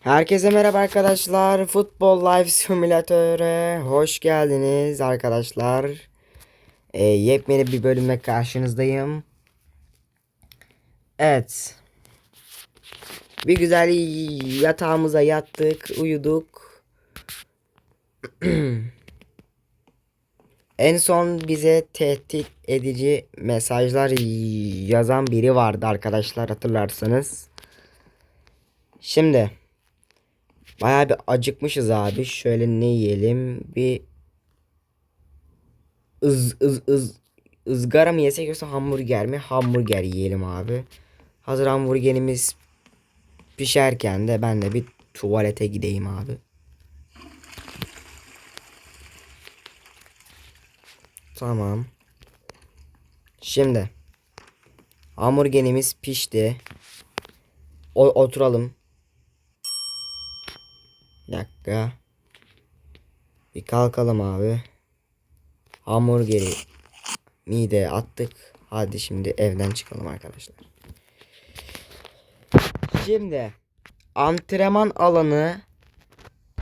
Herkese merhaba arkadaşlar. Futbol Live Simülatör'e hoş geldiniz arkadaşlar. Ee, yepyeni bir bölümle karşınızdayım. Evet. Bir güzel yatağımıza yattık, uyuduk. en son bize tehdit edici mesajlar yazan biri vardı arkadaşlar hatırlarsanız. Şimdi Bayağı bir acıkmışız abi. Şöyle ne yiyelim? Bir ız ız ız ızgara mı yesek yoksa hamburger mi? Hamburger yiyelim abi. Hazır hamburgerimiz pişerken de ben de bir tuvalete gideyim abi. Tamam. Şimdi hamburgerimiz pişti. O oturalım. Bir dakika. Bir kalkalım abi. Hamburgeri mideye attık. Hadi şimdi evden çıkalım arkadaşlar. Şimdi antrenman alanı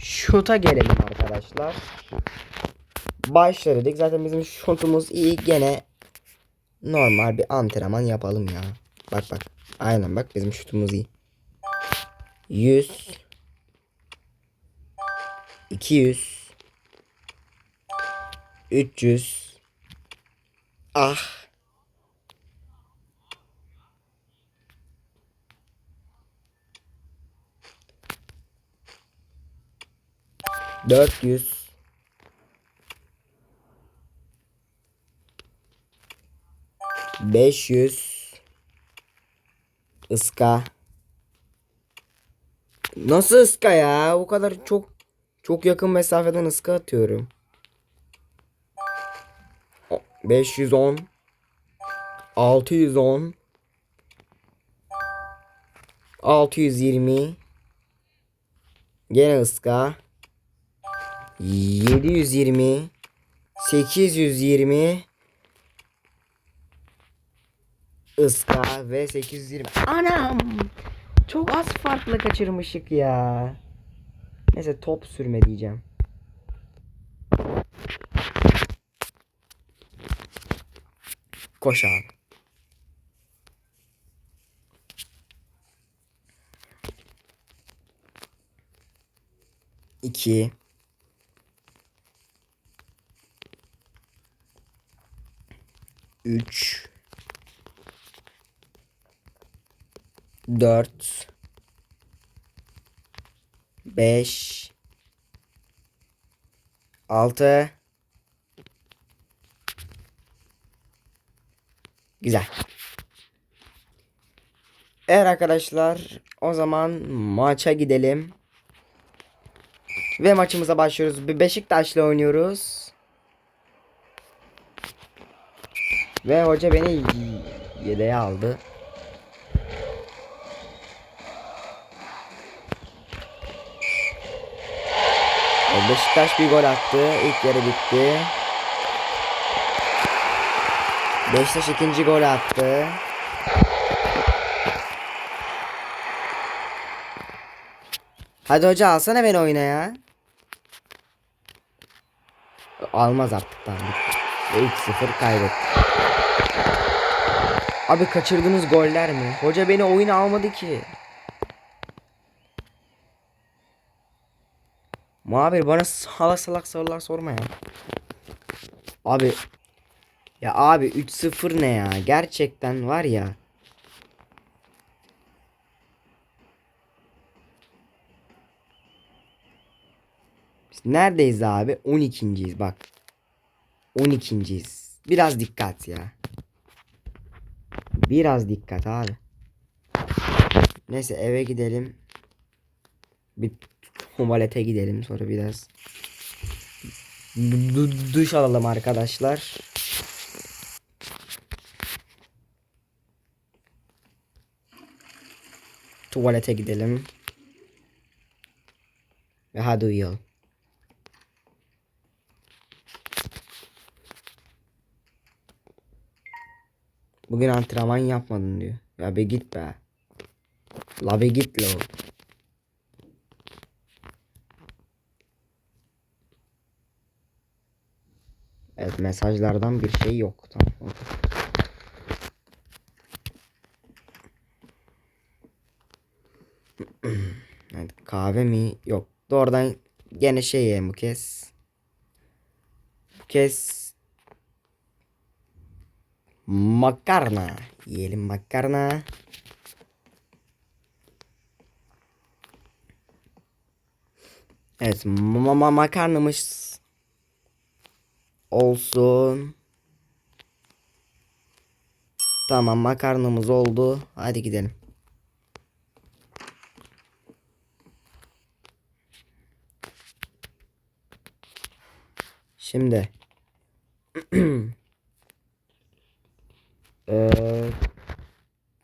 şuta gelelim arkadaşlar. Başladık. Zaten bizim şutumuz iyi. Gene normal bir antrenman yapalım ya. Bak bak. Aynen bak bizim şutumuz iyi. 100 200 300 Ah. Dört yüz. Beş yüz. Iska. Nasıl ıska ya? O kadar çok çok yakın mesafeden ıska atıyorum. O- 510 610 620 Gene ıska 720 820 ıska ve 820 Anam çok az farklı kaçırmışık ya. Neyse top sürme diyeceğim. Koş abi. İki. Üç. Dört. 5 6 Güzel. Evet arkadaşlar o zaman maça gidelim. Ve maçımıza başlıyoruz. Beşiktaş'la oynuyoruz. Ve hoca beni yedeğe aldı. Beşiktaş bir gol attı. İlk yarı bitti. Beşiktaş ikinci gol attı. Hadi hoca alsana beni oyuna ya. Almaz artık tamam. 3-0 kaybetti. Abi kaçırdığınız goller mi? Hoca beni oyuna almadı ki. Muhabir bana salak salak sorular sorma ya. Abi ya abi 3-0 ne ya? Gerçekten var ya. Biz neredeyiz abi? 12.yiz bak. 12.yiz. Biraz dikkat ya. Biraz dikkat abi. Neyse eve gidelim. Bir tuvalete gidelim sonra biraz du- du- duş alalım arkadaşlar. Tuvalete gidelim. Ve hadi uyuyalım. Bugün antrenman yapmadın diyor. Ya be git be. La be git la. Evet mesajlardan bir şey yok. Tamam. Evet, kahve mi? Yok. Doğrudan gene şey yiyelim bu kez. Bu kez makarna. Yiyelim makarna. Evet ma ma makarnamız olsun. Tamam makarnamız oldu. Hadi gidelim. Şimdi Eee,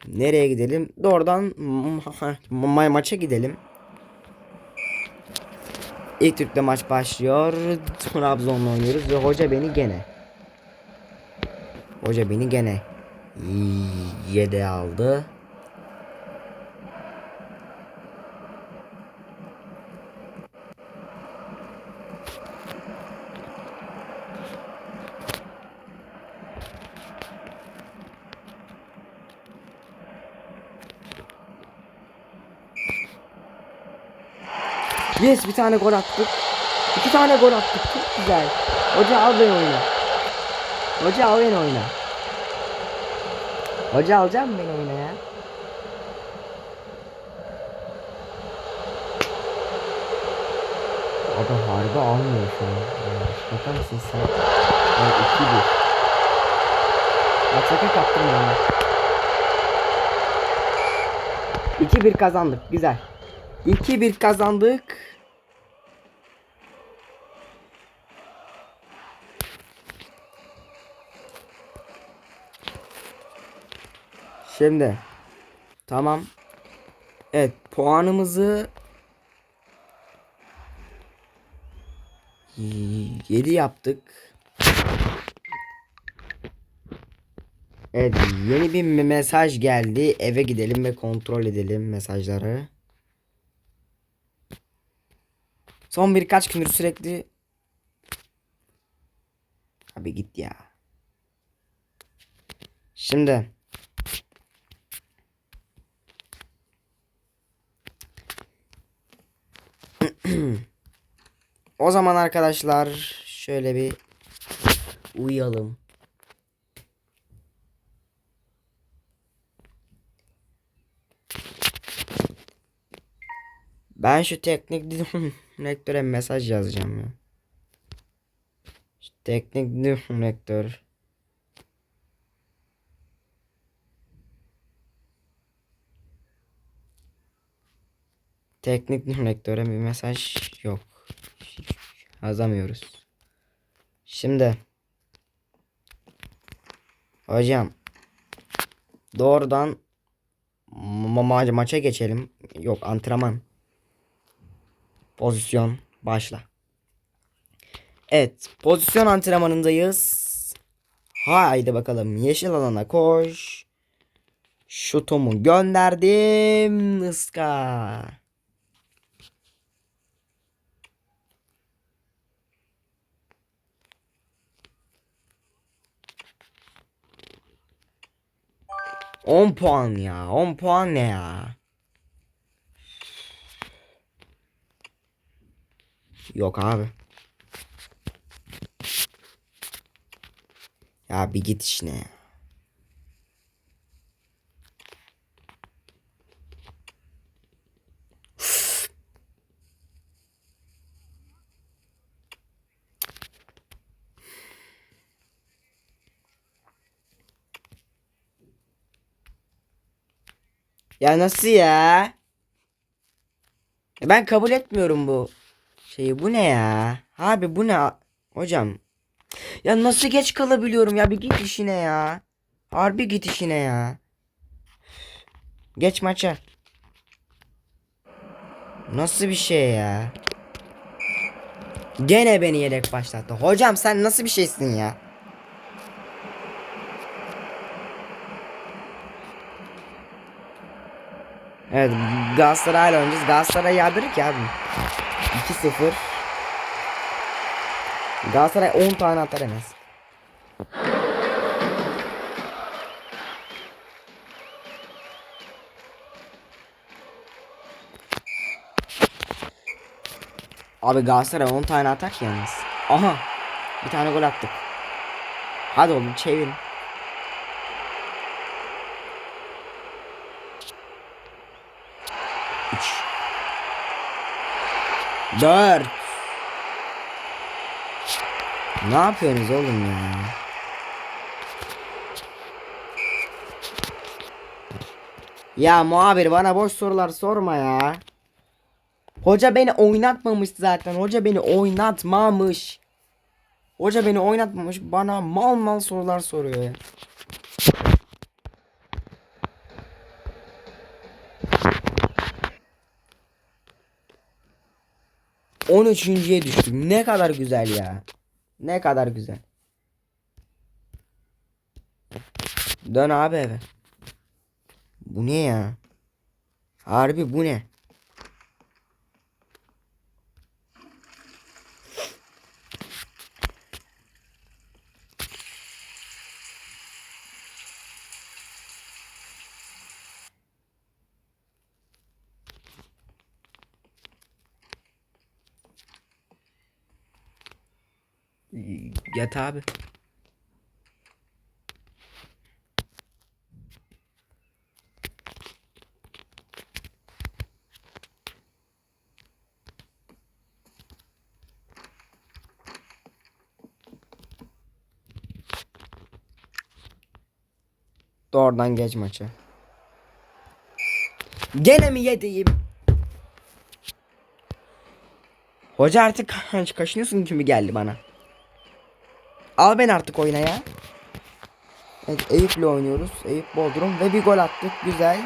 nereye gidelim? Doğrudan ma- ma- maça gidelim. İlk Türk'te maç başlıyor. Trabzon'la oynuyoruz ve hoca beni gene. Hoca beni gene yede aldı. Yes bir tane gol attık. İki tane gol attık. Çok güzel. Hoca al beni oyna. Hoca al beni oyna. Hoca alacak mı beni oyna ya? Adam harbi almıyor şu an. Ya, Bakar mısın sen? Evet 2-1. Bak sakın kaptırma onu. 2-1 kazandık. Güzel. 2-1 kazandık. Şimdi tamam. Evet puanımızı 7 yaptık. Evet yeni bir me- mesaj geldi. Eve gidelim ve kontrol edelim mesajları. Son birkaç gündür sürekli Abi git ya. Şimdi O zaman arkadaşlar şöyle bir uyuyalım. Ben şu teknik direktöre mesaj yazacağım ya. Şu teknik direktör. Teknik direktöre bir mesaj yok. Yazamıyoruz. Şimdi hocam doğrudan ma ma maça geçelim. Yok antrenman. Pozisyon başla. Evet pozisyon antrenmanındayız. Haydi bakalım yeşil alana koş. Şutumu gönderdim. Iska. On puan ya. 10 puan ne ya? Yok abi. Ya bir git işine ya. Ya nasıl ya? Ben kabul etmiyorum bu şeyi. Bu ne ya? Abi bu ne? Hocam. Ya nasıl geç kalabiliyorum ya? Bir git işine ya. Harbi git işine ya. Geç maça. Nasıl bir şey ya? Gene beni yedek başlattı. Hocam sen nasıl bir şeysin ya? Evet Galatasaray'la oynayacağız. Galatasaray yardırır ki abi. 2-0. Galatasaray 10 tane atar en az. Abi Galatasaray 10 tane atar ki yalnız. Aha. Bir tane gol attık. Hadi oğlum çevir. 4 Ne yapıyorsunuz oğlum ya? Ya muhabir bana boş sorular sorma ya. Hoca beni oynatmamış zaten. Hoca beni oynatmamış. Hoca beni oynatmamış. Bana mal mal sorular soruyor. On üçüncüye düştüm. Ne kadar güzel ya. Ne kadar güzel. Dön abi eve. Bu ne ya? Harbi bu ne? Yat abi. Doğrudan geç maçı. Gene mi yediğim? Hoca artık kaşınıyorsun gibi geldi bana. Al beni artık oyna ya. Evet Eyüp'le oynuyoruz. Eyüp Bodrum ve bir gol attık. Güzel.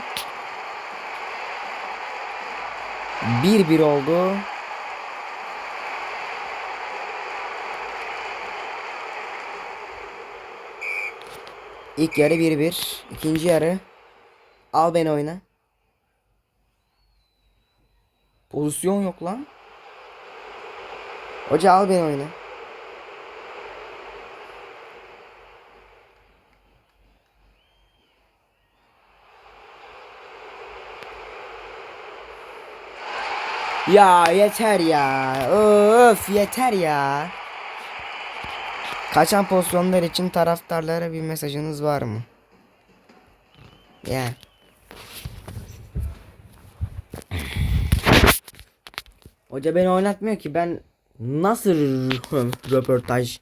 1-1 oldu. İlk yarı 1-1. İkinci yarı. Al beni oyna. Pozisyon yok lan. Hoca al beni oyna. Ya yeter ya. Öf yeter ya. Kaçan pozisyonlar için taraftarlara bir mesajınız var mı? Ya. Hoca beni oynatmıyor ki ben nasıl röportaj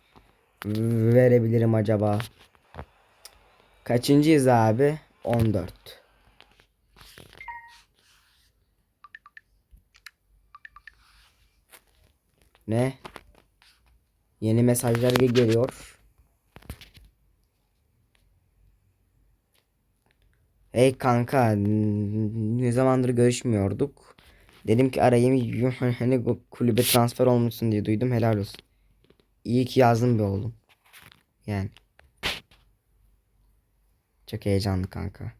verebilirim acaba? Kaçıncıyız abi? 14. Ne? Yeni mesajlar geliyor. Hey kanka ne zamandır görüşmüyorduk. Dedim ki arayayım hani kulübe transfer olmuşsun diye duydum helal olsun. İyi ki yazdın be oğlum. Yani. Çok heyecanlı kanka.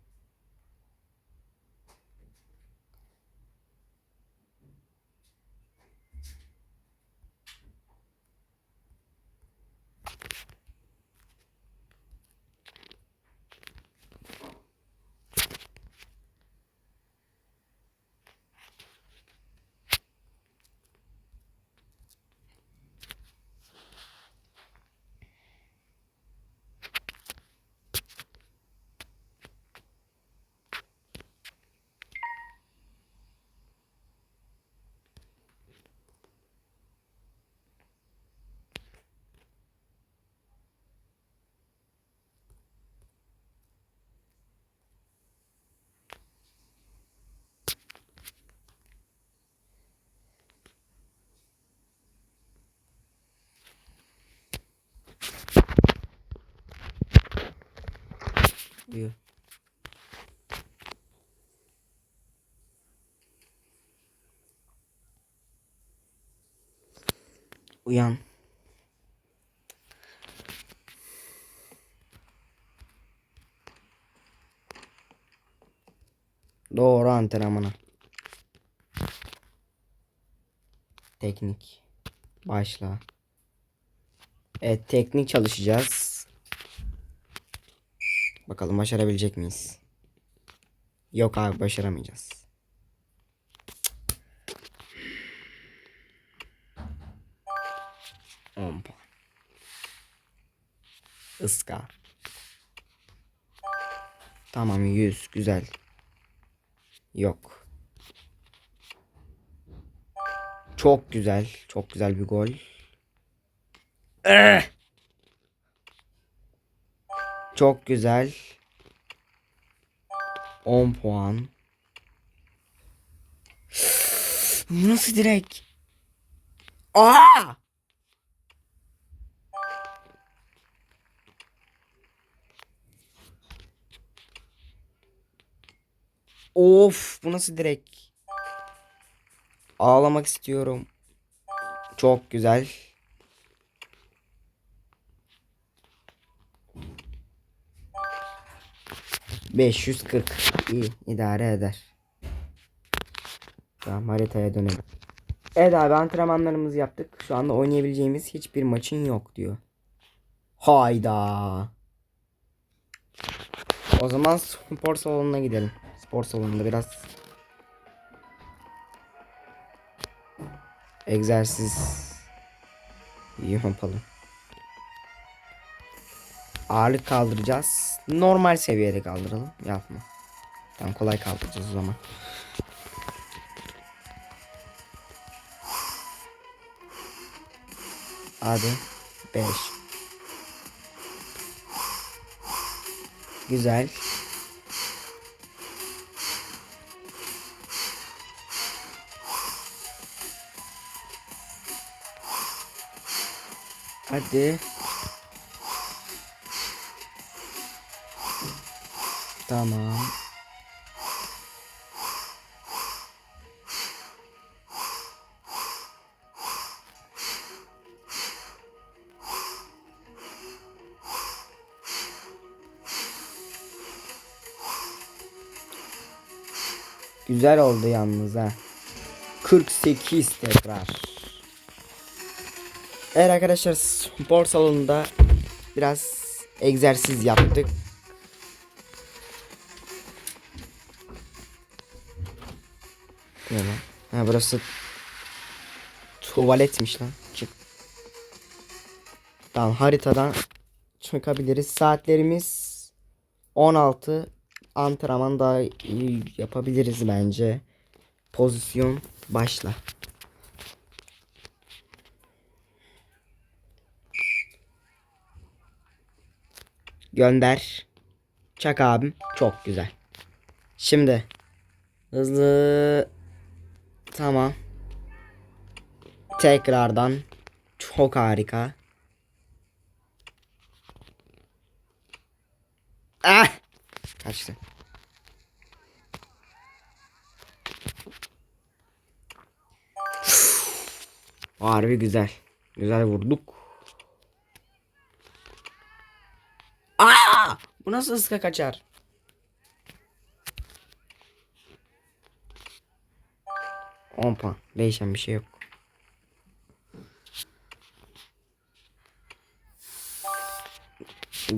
Uyu. Uyan. Doğru antrenmana. Teknik. Başla. Evet teknik çalışacağız. Bakalım başarabilecek miyiz? Yok abi başaramayacağız. Iska. Tamam 100 güzel. Yok. Çok güzel. Çok güzel bir gol. Eh! Çok güzel. 10 puan. Bu nasıl direkt? Aa! Of bu nasıl direkt? Ağlamak istiyorum. Çok güzel. Beş yüz kırk. İyi idare eder. Tamam haritaya dönelim. Evet abi antrenmanlarımızı yaptık. Şu anda oynayabileceğimiz hiçbir maçın yok diyor. Hayda. O zaman spor salonuna gidelim. Spor salonunda biraz egzersiz yapalım. Ağırlık kaldıracağız. Normal seviyede kaldıralım. Yapma. Tamam kolay kaldıracağız o zaman. Hadi. 5. Güzel. Hadi. Tamam. Güzel oldu yalnız ha. 48 tekrar. Evet arkadaşlar spor salonunda biraz egzersiz yaptık. Ne lan? Ha burası tuvaletmiş lan. Çık. Tamam haritadan çıkabiliriz. Saatlerimiz 16 antrenman daha iyi yapabiliriz bence. Pozisyon başla. Gönder. Çak abim. Çok güzel. Şimdi hızlı tamam. Tekrardan çok harika. Ah! Kaçtı. Harbi güzel. Güzel vurduk. Aa! Bu nasıl ıska kaçar? On puan. Değişen bir şey yok.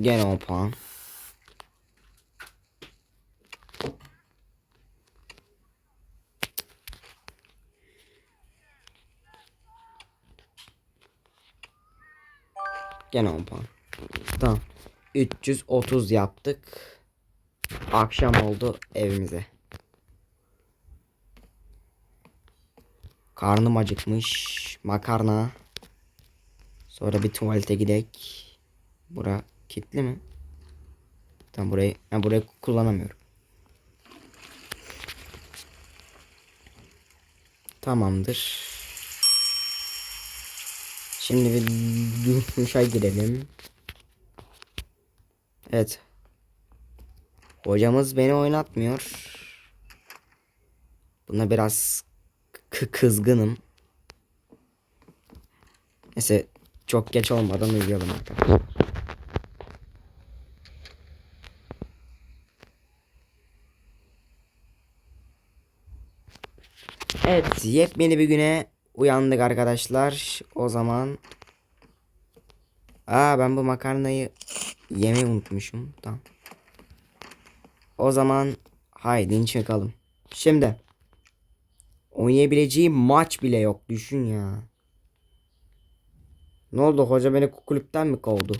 Gene 10 puan. Gene 10 puan. Tamam. 330 yaptık. Akşam oldu evimize. Karnım acıkmış. Makarna. Sonra bir tuvalete gidek. Bura kilitli mi? Tam burayı ben burayı kullanamıyorum. Tamamdır. Şimdi bir duşa girelim. Evet. Hocamız beni oynatmıyor. Buna biraz kı- kızgınım. Neyse çok geç olmadan uyuyalım arkadaşlar. Evet yepyeni bir güne uyandık arkadaşlar. O zaman Aa ben bu makarnayı yemeyi unutmuşum. Tamam. O zaman haydi çıkalım. Şimdi oynayabileceği maç bile yok düşün ya. Ne oldu hoca beni kulüpten mi kovdu?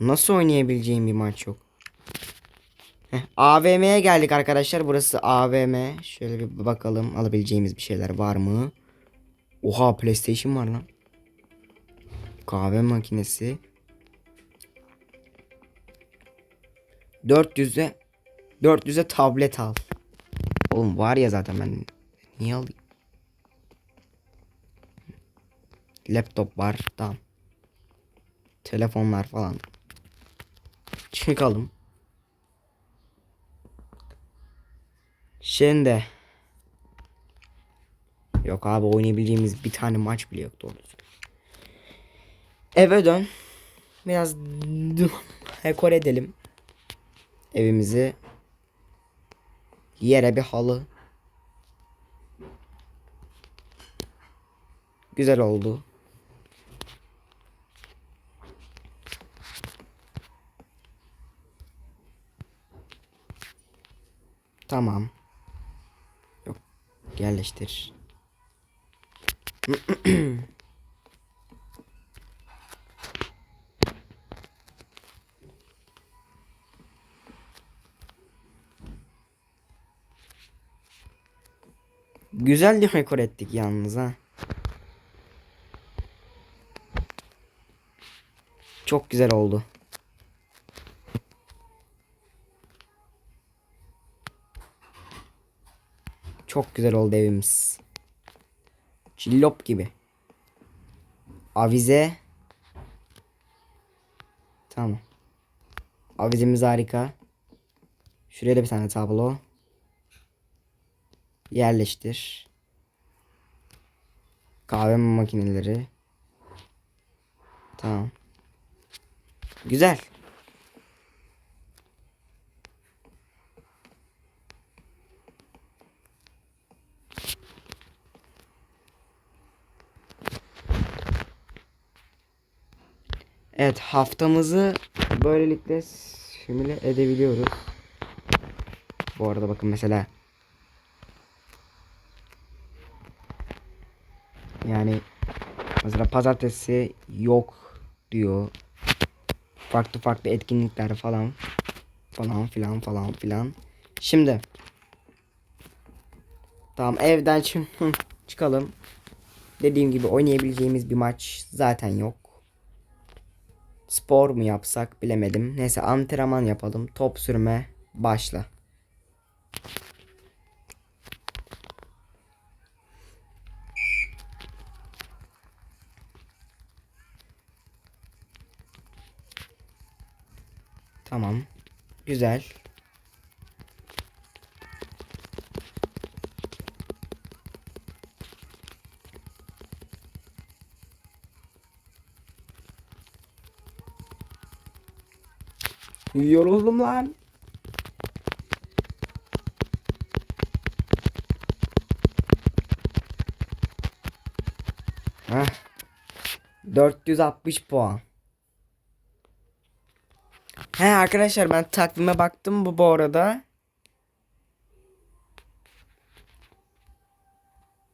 Nasıl oynayabileceğim bir maç yok? Heh, AVM'ye geldik arkadaşlar. Burası AVM. Şöyle bir bakalım alabileceğimiz bir şeyler var mı? Oha PlayStation var lan. Kahve makinesi. 400'e 400'e tablet al. Oğlum var ya zaten ben niye alayım? Laptop var tamam. Telefonlar falan. Çıkalım. Şimdi. Yok abi oynayabileceğimiz bir tane maç bile yok doğru. Eve dön. Biraz dekor edelim. Evimizi. Yere bir halı. Güzel oldu. Tamam. Yerleştir. Güzel dekor ettik yalnız ha. Çok güzel oldu. Çok güzel oldu evimiz. Cillop gibi. Avize. Tamam. Avizemiz harika. Şuraya da bir tane tablo. Yerleştir. Kahve makineleri. Tamam. Güzel. Evet haftamızı böylelikle simüle edebiliyoruz. Bu arada bakın mesela yani mesela pazartesi yok diyor. Farklı farklı etkinlikler falan falan filan falan filan. Şimdi Tamam evden çı- çıkalım. Dediğim gibi oynayabileceğimiz bir maç zaten yok. Spor mu yapsak bilemedim. Neyse antrenman yapalım. Top sürme başla. Tamam. Güzel. Yoruldum lan. Heh. 460 puan. He arkadaşlar ben takvime baktım bu bu arada.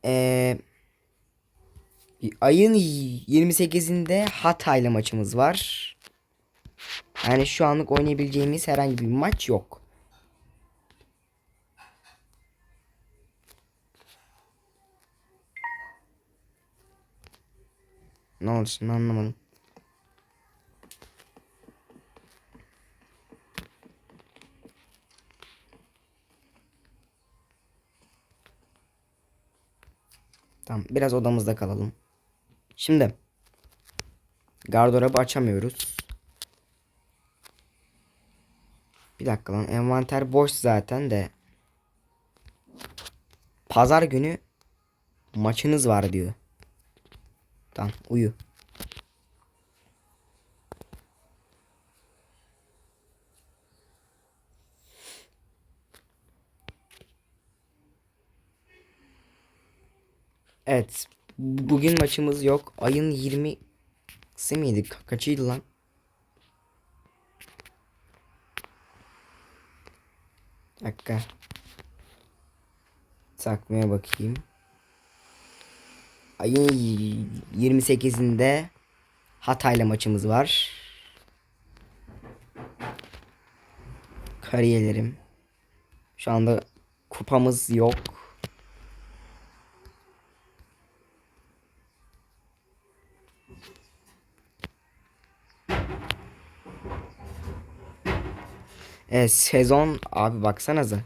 Ee, ayın 28'inde Hatay'la maçımız var. Yani şu anlık oynayabileceğimiz herhangi bir maç yok. Ne şimdi anlamadım. Tamam biraz odamızda kalalım. Şimdi gardırobı açamıyoruz. Bir dakika lan envanter boş zaten de. Pazar günü maçınız var diyor. Tamam uyu. Evet. Bugün maçımız yok. Ayın 20'si miydi? Ka- Kaçıydı lan? Dakika. Takmaya bakayım. Ayın 28'inde Hatay'la maçımız var. Kariyerlerim. Şu anda kupamız yok. Evet, sezon abi baksanıza.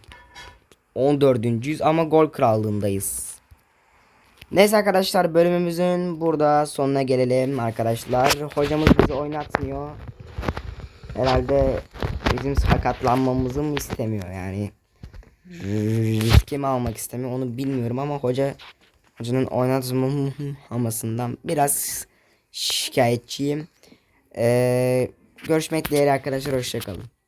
14.yüz ama gol krallığındayız. Neyse arkadaşlar bölümümüzün burada sonuna gelelim arkadaşlar. Hocamız bizi oynatmıyor. Herhalde bizim sakatlanmamızı mı istemiyor yani. Riski mi almak istemiyor onu bilmiyorum ama hoca hocanın oynatmamasından biraz şikayetçiyim. Ee, görüşmek dileğiyle arkadaşlar hoşçakalın.